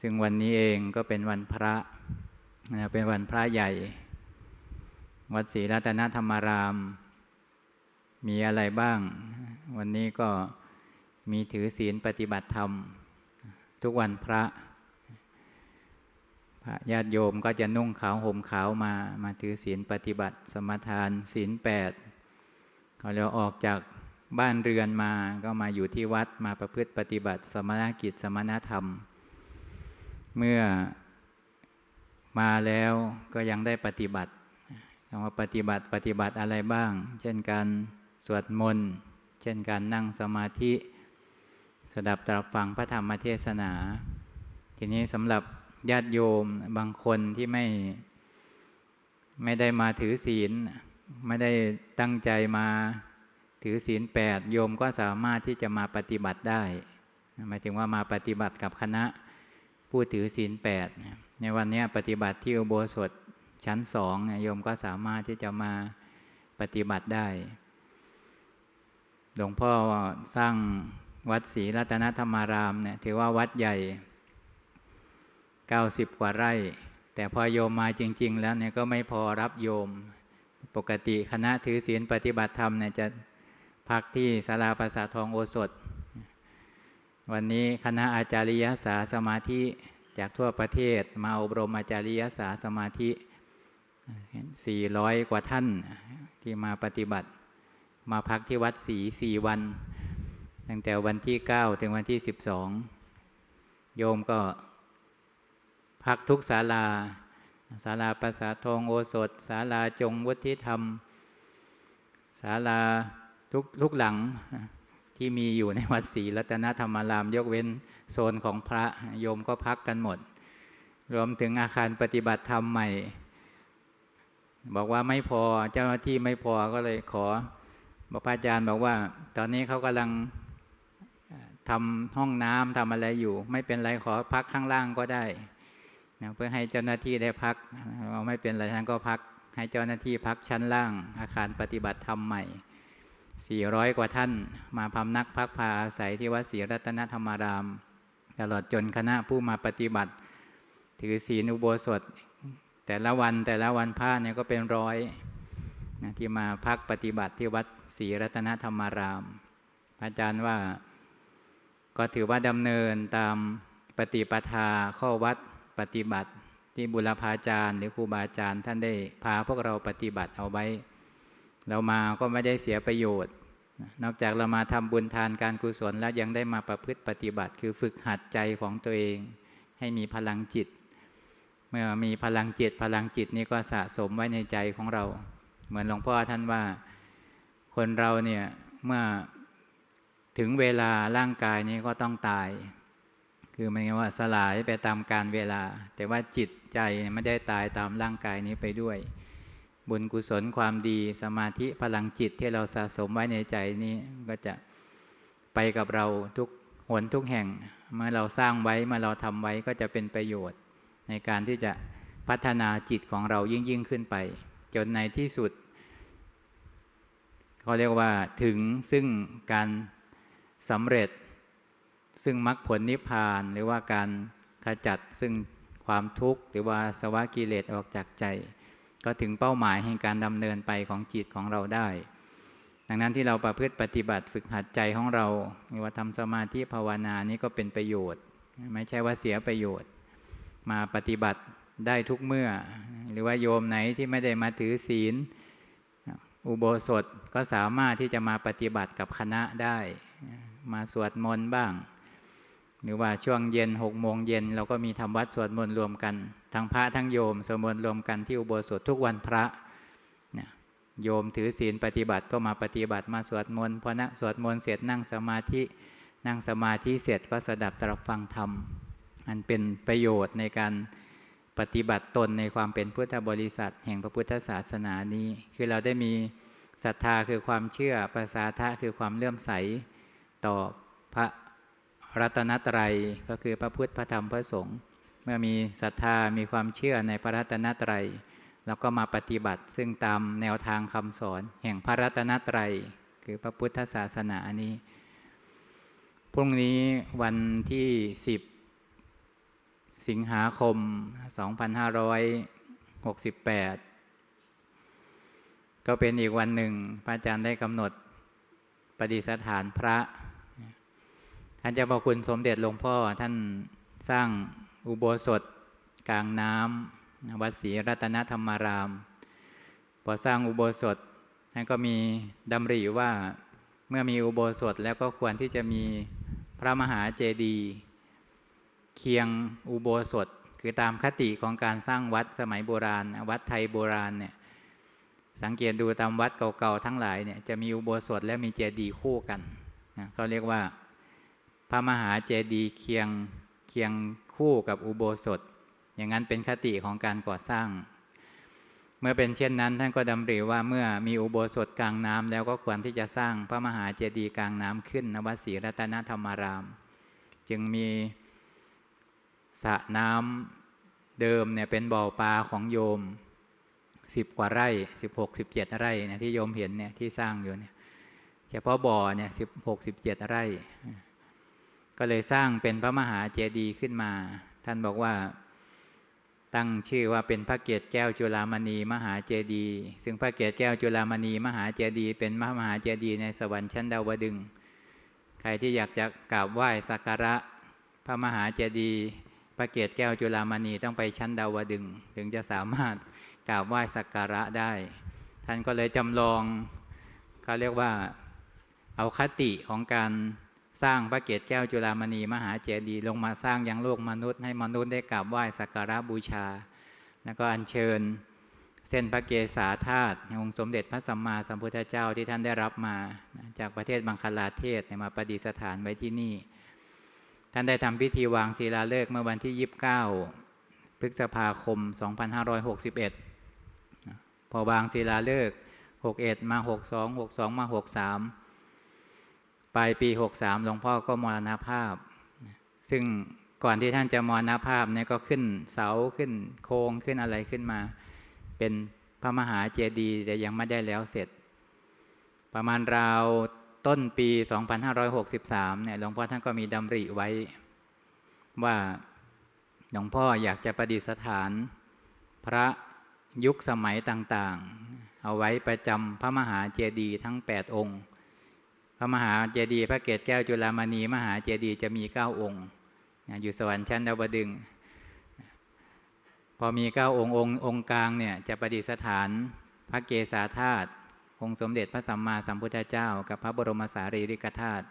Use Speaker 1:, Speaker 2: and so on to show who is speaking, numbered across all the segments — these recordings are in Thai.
Speaker 1: ซึ่งวันนี้เองก็เป็นวันพระนะเป็นวันพระใหญ่ วัดศรีรัตนธรรมาราม มีอะไรบ้าง วันนี้ก็มีถือศีลปฏิบัติธรรม ทุกวันพระ พระญาติโยมก็จะนุ่งขาวห่มขาวมา มาถือศีลปฏิบัติ สมทานศีลแปดเขาเรียกออกจากบ้านเรือนมาก็มาอยู่ที่วัดมาประพฤติปฏิบัติ สมณกิจสมณธรรม เมื่อมาแล้วก็ยังได้ปฏิบัติคำว่าปฏิบัติปฏิบัติอะไรบ้าง เช่นการสวดมนต์ เช่นการนั่งสมาธิ สดับตรับฟังพระธรรมเทศนา ทีนี้สำหรับญาติโยมบางคนที่ไม่ ไม่ได้มาถือศีล ไม่ได้ตั้งใจมาถือศีลแปดโยมก็สามารถที่จะมาปฏิบัติได้หมายถึงว่ามาปฏิบัติกับคณะ ผู้ถือศีลแปดในวันนี้ปฏิบัติที่อุโบสถชั้นสองโยมก็สามารถที่จะมาปฏิบัติได้ หลวงพ่อสร้างวัดศรีรัตนธรรมารามเนี่ยถือว่าวัดใหญ่ 90 กว่าไร่ แต่พอโยมมาจริง ๆ แล้วเนี่ยก็ไม่พอรับโยม ปกติคณะถือศีลปฏิบัติธรรมเนี่ยจะพักที่ศาลาภาษาทองโอสถ วันนี้คณะอาจาริยสาสมาธิจากทั่วประเทศ มาอบรมอาจาริยสาสมาธิ 400 กว่าท่านที่มาปฏิบัติ มาพักที่วัดศรีสี่วัน ตั้งแต่วันที่ 9 ถึงวันที่ 12 โยมก็พักทุกศาลาศาลาประสาททองโอสถศาลาจงวุฒิธรรมศาลาทุกทุกหลัง ที่มีอยู่ในวัดศรีรัตนธรรมาราม ยกเว้นโซนของพระโยมก็พักกันหมด รวมถึงอาคารปฏิบัติธรรมใหม่ บอกว่าไม่พอเจ้าหน้าที่ไม่พอก็เลยขอบอกพระอาจารย์บอกว่า ตอนนี้เขากำลังทำห้องน้ำทำอะไรอยู่ ไม่เป็นไรขอพักข้างล่างก็ได้นะเพื่อให้เจ้าหน้าที่ได้พักเราไม่เป็นไรท่านก็พัก ให้เจ้าหน้าที่พักชั้นล่าง อาคารปฏิบัติธรรมใหม่ 400 กว่าท่าน มาพำนักพักพาอาศัยที่วัดศรีรัตนธรรมาราม ตลอดจนคณะผู้มาปฏิบัติ ถือศีลอุโบสถ แต่ละวันแต่ละวันพระเนี่ยก็เป็นร้อยนะที่มาพักปฏิบัติที่วัดศรีรัตนธรรมาราม อาจารย์ว่าก็ถือว่าดำเนินตามปฏิปทาข้อวัดปฏิบัติที่บุรพาจารย์ หรือครูบาอาจารย์ท่านได้พาพวกเราปฏิบัติเอาไว้ เรามาก็ไม่ได้เสียประโยชน์ นอกจากเรามาทำบุญทานการกุศลแล้วยังได้มาประพฤติปฏิบัติ คือฝึกหัดใจของตัวเอง ให้มีพลังจิต เมื่อมีพลังจิต พลังจิตนี้ก็สะสมไว้ในใจของเรา เหมือนหลวงพ่อท่านว่า คนเราเนี่ยเมื่อถึงเวลาร่างกายนี้ก็ต้องตาย คือมันว่าสลายไปตามการเวลา แต่ว่าจิตใจไม่ได้ตายตามร่างกายนี้ไปด้วย บุญกุศลความดีสมาธิพลังจิตที่เราสะสมไว้ในใจนี้ก็จะไปกับเราทุกหนทุกแห่ง เมื่อเราสร้างไว้เมื่อเราทำไว้ก็จะเป็นประโยชน์ ในการที่จะพัฒนาจิตของเรายิ่งยิ่งขึ้นไป จนในที่สุดเขาเรียกว่าถึงซึ่งการสำเร็จ ซึ่งมรรคผลนิพพานหรือว่าการขจัดซึ่งความทุกข์หรือว่าสวะกิเลสออกจากใจ ก็ถึงเป้าหมายแห่งการดำเนินไปของจิตของเราได้ ดังนั้นที่เราประพฤติปฏิบัติฝึกหัดใจของเราไม่ว่าทำสมาธิภาวนานี้ก็เป็นประโยชน์ ไม่ใช่ว่าเสียประโยชน์ มาปฏิบัติได้ทุกเมื่อ หรือว่าโยมไหนที่ไม่ได้มาถือศีล อุโบสถก็สามารถที่จะมาปฏิบัติกับคณะได้ มาสวดมนต์บ้าง หรือว่าช่วงเย็นหกโมงเย็นเราก็มีทำวัดสวดมนต์รวมกัน ทั้งพระทั้งโยมสวดมนต์รวมกันที่อุโบสถทุกวันพระนี่ยโยมถือศีลปฏิบัติก็มาปฏิบัติมาสวดมนต์พอนะสวดมนต์เสร็จนั่งสมาธินั่งสมาธิเสร็จก็สดับตรับฟังธรรมอันเป็นประโยชน์ในการปฏิบัติตนในความเป็นพุทธบริษัท แห่งพระพุทธศาสนานี้ คือเราได้มีศรัทธาคือความเชื่อประสาทะคือความเลื่อมใสต่อพระ รัตนตรัยก็คือพระพุทธพระธรรมพระสงฆ์เมื่อมีศรัทธามีความเชื่อในพระรัตนตรัยแล้วก็มาปฏิบัติซึ่งตามแนวทางคำสอน แห่งพระรัตนตรัยคือพระพุทธศาสนานี้ พรุ่งนี้วันที่สิบสิงหาคม 2568 ก็เป็นอีกวันหนึ่ง พระอาจารย์ได้กำหนดปฏิสถานพระ ท่านเจ้าพระคุณสมเด็จหลวงพ่อท่านสร้างอุโบสถกลางน้ำวัดศรีรัตนธรรมาราม พอสร้างอุโบสถท่านก็มีดำริว่าเมื่อมีอุโบสถแล้วก็ควรที่จะมีพระมหาเจดีย์เคียงอุโบสถ คือตามคติของการสร้างวัดสมัยโบราณ วัดไทยโบราณเนี่ยสังเกตดูตามวัดเก่าๆทั้งหลายเนี่ยจะมีอุโบสถและมีเจดีย์คู่กันนะเขาเรียกว่า พระมหาเจดีย์เคียงเคียงคู่กับอุโบสถ อย่างนั้นเป็นคติของการก่อสร้าง เมื่อเป็นเช่นนั้นท่านก็ดำริว่าเมื่อมีอุโบสถกลางน้ำแล้วก็ควรที่จะสร้างพระมหาเจดีย์กลางน้ำขึ้นนวัดศรีรัตนธรรมาราม จึงมีสระน้ำเดิมเนี่ยเป็นบ่อปลาของโยมสิบกว่าไร่สิบหกสิบเจ็ดไร่เนี่ยที่โยมเห็นเนี่ยที่สร้างอยู่เนี่ยเฉพาะบ่อเนี่ยสิบหกสิบเจ็ดไร่ ก็เลยสร้างเป็นพระมหาเจดีย์ขึ้นมา ท่านบอกว่า ตั้งชื่อว่าเป็นพระเกศแก้วจุฬามณีมหาเจดีย์ซึ่งพระเกศแก้วจุฬามณีมหาเจดีย์เป็นมหาเจดีย์ในสวรรค์ชั้นดาวดึงใครที่อยากจะกราบไหว้สักการะพระมหาเจดีย์พระเกศแก้วจุฬามณีต้องไปชั้นดาวดึง ถึงจะสามารถกราบไหว้สักการะได้ ท่านก็เลยจำลองเขาเรียกว่าเอาคติของการ สร้างพระเกศแก้วจุฬามณีมหาเจดีย์ลงมาสร้างยังโลกมนุษย์ ให้มนุษย์ได้กราบไหว้สักการะบูชา แล้วก็อัญเชิญ เส้นพระเกศาธาตุองค์สมเด็จพระสัมมาสัมพุทธเจ้าที่ท่านได้รับมาจากประเทศบังคลาเทศมาประดิษฐานไว้ที่นี่ ท่านได้ทำพิธีวางศิลาฤกษ์เมื่อวันที่ 29 พฤษภาคม 2561 พอวางศิลาฤกษ์61 มา 62 62 มา 63 ปลายปี63หลวงพ่อก็มรณภาพ ซึ่งก่อนที่ท่านจะมรณภาพเนี่ยก็ขึ้นเสาขึ้นโครงขึ้นอะไรขึ้นมา เป็นพระมหาเจดีย์แต่ยังไม่ได้แล้วเสร็จ ประมาณราวต้นปี 2563เนี่ยหลวงพ่อท่านก็มีดำริไว้ ว่าหลวงพ่ออยากจะประดิษฐาน พระยุคสมัยต่างๆ เอาไว้ประจำพระมหาเจดีย์ทั้ง 8 องค์ พระมหาเจดีย์พระเกศแก้วจุฬามณี มหาเจดีย์จะมี9องค์อยู่สวรรค์ชั้นดาวดึง พอมี9องค์องค์องค์กลางเนี่ยจะประดิษฐานพระเกศาธาตุองค์สมเด็จพระสัมมาสัมพุทธเจ้า กับพระบรมสารีริกธาตุ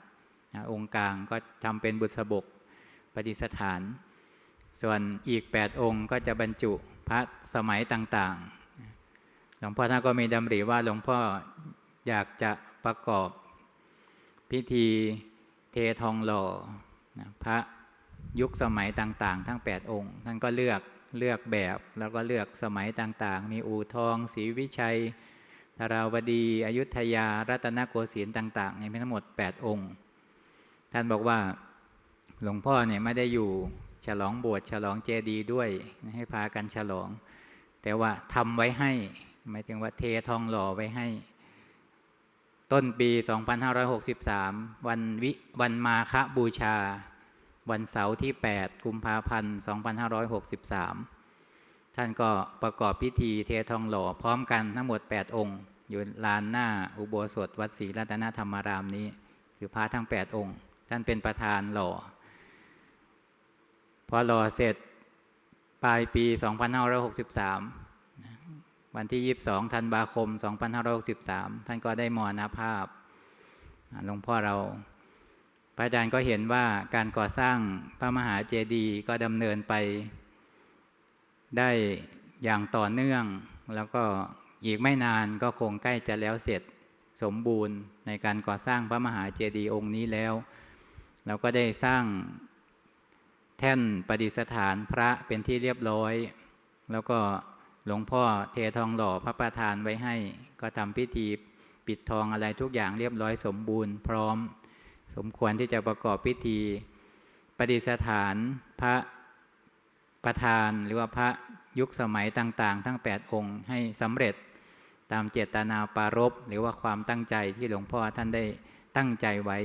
Speaker 1: องค์กลางก็ทำเป็นบุษบกปฏิสถาน ส่วนอีก 8 องค์ก็จะบรรจุพระสมัยต่างๆ หลวงพ่อท่านก็มีดำริว่าหลวงพ่ออยากจะประกอบ พิธีเททองหล่อพระยุคสมัยต่างๆ ทั้ง 8 องค์ ท่านก็เลือกเลือกแบบแล้วก็เลือกสมัยต่างๆ มีอู่ทองศรีวิชัยธาราวดี อยุธยา รัตนโกสินทร์ต่างๆมีทั้งหมด 8 องค์ ท่านบอกว่าหลวงพ่อเนี่ยไม่ได้อยู่ฉลองบสถ์ฉลองเจดีย์ด้วยให้พากันฉลอง แต่ว่าทำไว้ให้หมายถึงว่าเททองหล่อไว้ให้ ต้นปี 2563 วันวิวันมาฆบูชา วันเสาร์ที่ 8 กุมภาพันธ์ 2563 ท่านก็ประกอบพิธีเททองหล่อพร้อมกันทั้งหมด 8 องค์ อยู่ลานหน้าอุโบสถวัดศรีรัตนธรรมารามนี้ คือพระทั้ง 8 องค์ ท่านเป็นประธานหล่อ พอหล่อเสร็จปลายปี 2563 วันที่ 22 ธันวาคม 2563 ท่านก็ได้มรณภาพหลวงพ่อเรา พระอาจารย์ก็เห็นว่าการก่อสร้างพระมหาเจดีย์ก็ดำเนินไปได้อย่างต่อเนื่อง แล้วก็อีกไม่นานก็คงใกล้จะแล้วเสร็จสมบูรณ์ในการก่อสร้างพระมหาเจดีย์องค์นี้แล้ว เราก็ได้สร้างแท่นประดิษฐานพระเป็นที่เรียบร้อย แล้วก็ หลวงพ่อเททองหล่อพระประธานไว้ให้ ก็ทำพิธีปิดทองอะไรทุกอย่างเรียบร้อยสมบูรณ์พร้อม สมควรที่จะประกอบพิธีประดิษฐานพระประธานหรือว่าพระยุคสมัยต่างๆ ทั้ง 8 องค์ให้สำเร็จตามเจตนาปารบหรือว่าความตั้งใจที่หลวงพ่อท่านได้ตั้งใจไว้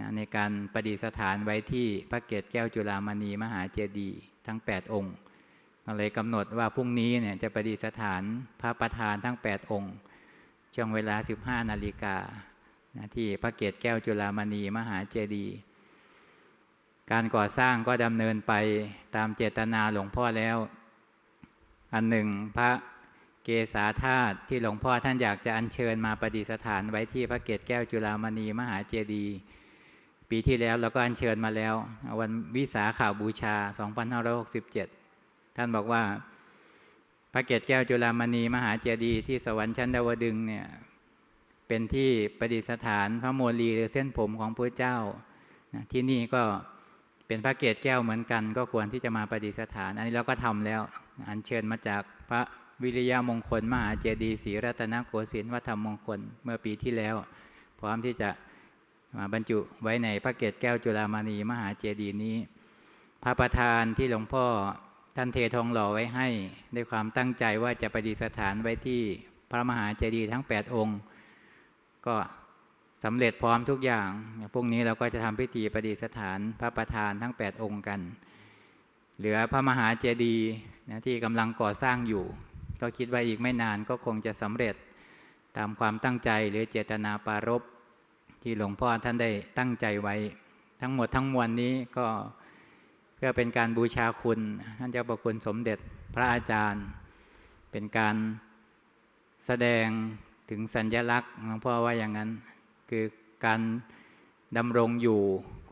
Speaker 1: นะในการประดิษฐานไว้ที่พระเกศแก้วจุฬามณีมหาเจดีย์ทั้ง 8 องค์ เลยกำหนดว่าพรุ่งนี้เนี่ยจะประดิษฐานพระประธานทั้ง 8 องค์ช่วงเวลา 15 นาฬิกานะที่พระเกศแก้วจุฬามณีมหาเจดีย์การก่อสร้างก็ดำเนินไปตามเจตนาหลวงพ่อแล้ว อันหนึ่งพระเกศาธาตุที่หลวงพ่อท่านอยากจะอัญเชิญมาประดิษฐานไว้ที่พระเกศแก้วจุฬามณีมหาเจดีย์ปีที่แล้วเราก็อัญเชิญมาแล้ว วันวิสาขาบูชา 2567 ท่านบอกว่า พระเกศแก้วจุฬามณีมหาเจดีย์ที่สวรรค์ชั้นดาวดึงเนี่ย เป็นที่ประดิษฐานพระโมลีหรือเส้นผมของพระเจ้านะที่นี่ก็เป็นพระเกศแก้วเหมือนกัน ก็ควรที่จะมาประดิษฐาน อันนี้เราก็ทำแล้ว อัญเชิญมาจากพระวิริยมงคล มหาเจดีย์ศรีรัตนโกสินทร์วัฒนมงคลเมื่อปีที่แล้ว พร้อมที่จะมาบรรจุไว้ในพระเกศแก้วจุฬามณีมหาเจดีย์นี้ พระประธานที่หลวงพ่อ ท่านเททองหล่อไว้ให้ด้วยความตั้งใจว่าจะประดิษฐานไว้ที่พระมหาเจดีย์ทั้ง 8 องค์ ก็สำเร็จพร้อมทุกอย่างพรุ่งนี้เราก็จะทำพิธีประดิษฐานพระประธานทั้ง 8 องค์กัน เหลือพระมหาเจดีย์นะที่กำลังก่อสร้างอยู่ ก็คิดว่าอีกไม่นานก็คงจะสำเร็จตามความตั้งใจหรือเจตนาปารภที่หลวงพ่อท่านได้ตั้งใจไว้ ทั้งหมดทั้งมวลนี้ก็ เพื่อเป็นการบูชาคุณท่านเจ้าประคุณสมเด็จพระอาจารย์ เป็นการแสดงถึงสัญญลักษณ์หลวงพ่อว่าอย่างนั้น คือการดำรงอยู่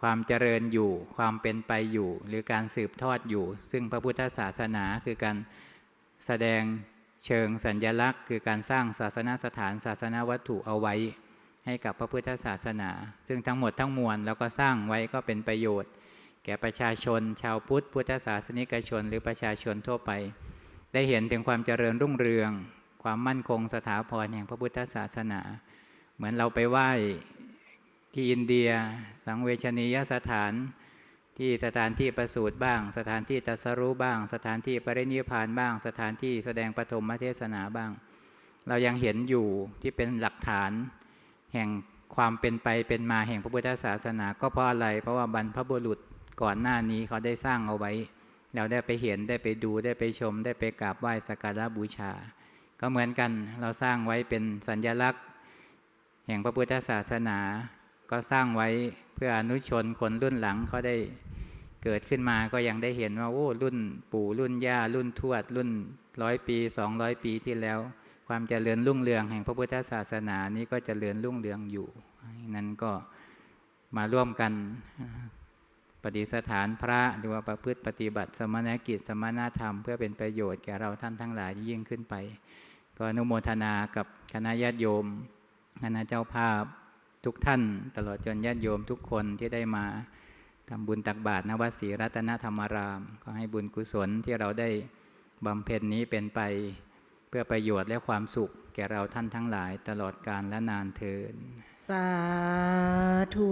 Speaker 1: ความเจริญอยู่ ความเป็นไปอยู่ หรือการสืบทอดอยู่ ซึ่งพระพุทธศาสนาคือการแสดงเชิงสัญญลักษณ์ คือการสร้างศาสนสถานศาสนวัตถุเอาไว้ ให้กับพระพุทธศาสนา ซึ่งทั้งหมดทั้งมวลเราก็สร้างไว้ก็เป็นประโยชน์ แก่ประชาชน ชาวพุทธพุทธศาสนิกชน หรือประชาชนทั่วไป ได้เห็นถึงความเจริญรุ่งเรือง ความมั่นคงสถาพรแห่งพระพุทธศาสนา เหมือนเราไปไหว้ที่อินเดีย สังเวชนียสถาน ที่สถานที่ประสูติบ้าง สถานที่ตัสรู้บ้าง สถานที่ปรินิพานบ้าง สถานที่แสดงปฐมเทศนาบ้าง เรายังเห็นอยู่ที่เป็นหลักฐานแห่งความเป็นไปเป็นมาแห่งพระพุทธศาสนา ก็เพราะอะไรเพราะว่าบรรพบุรุษ ก่อนหน้านี้เขาได้สร้างเอาไว้ เราได้ไปเห็นได้ไปดูได้ไปชม ได้ไปกราบไหว้สักการะบูชา ก็เหมือนกันเราสร้างไว้เป็นสัญญลักษณ์ แห่งพระพุทธศาสนา ก็สร้างไว้เพื่ออนุชนคนรุ่นหลังเขาได้เกิดขึ้นมาก็ยังได้เห็นว่าโอ้รุ่นปู่รุ่นย่ารุ่นทวด รุ่นร้อยปีสองร้อยปีที่แล้ว ความเจริญรุ่งเรืองแห่งพระพุทธศาสนานี้ก็เจริญรุ่งเรืองอยู่นั้นก็มาร่วมกัน ปฏิสถานพระหรือว่าประพฤติปฏิบัติสมณกิจสมณธรรมเพื่อเป็นประโยชน์แก่เราท่านทั้งหลายยิ่งขึ้นไป ก็อนุโมทนากับคณะญาติโยมคณะเจ้าภาพทุกท่าน ตลอดจนญาติโยมทุกคนที่ได้มาทำบุญตักบาตรณวัดศรีรัตนธรรมาราม ก็ให้บุญกุศลที่เราได้บำเพ็ญนี้เป็นไป เพื่อประโยชน์และความสุขแก่เราท่านทั้งหลายตลอดกาลและนานเทิน
Speaker 2: สาธุ